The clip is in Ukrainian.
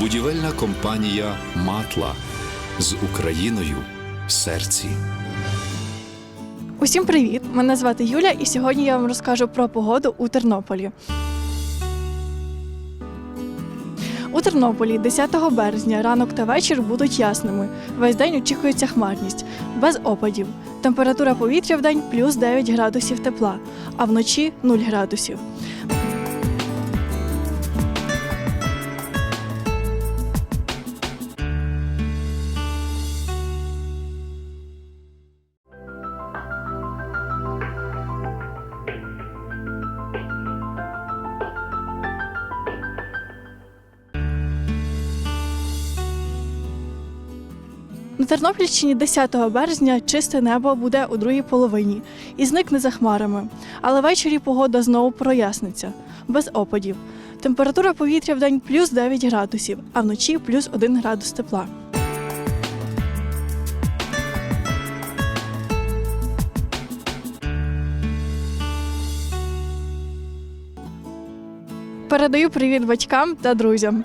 Будівельна компанія Матла з Україною в серці. Усім привіт! Мене звати Юля, і сьогодні я вам розкажу про погоду у Тернополі. У Тернополі 10 березня ранок та вечір будуть ясними. Весь день очікується хмарність, без опадів. Температура повітря в день плюс 9 градусів тепла, а вночі 0 градусів. На Тернопільщині 10 березня чисте небо буде у другій половині і зникне за хмарами. Але ввечері погода знову проясниться, без опадів. Температура повітря в день плюс 9 градусів, а вночі плюс 1 градус тепла. Передаю привіт батькам та друзям.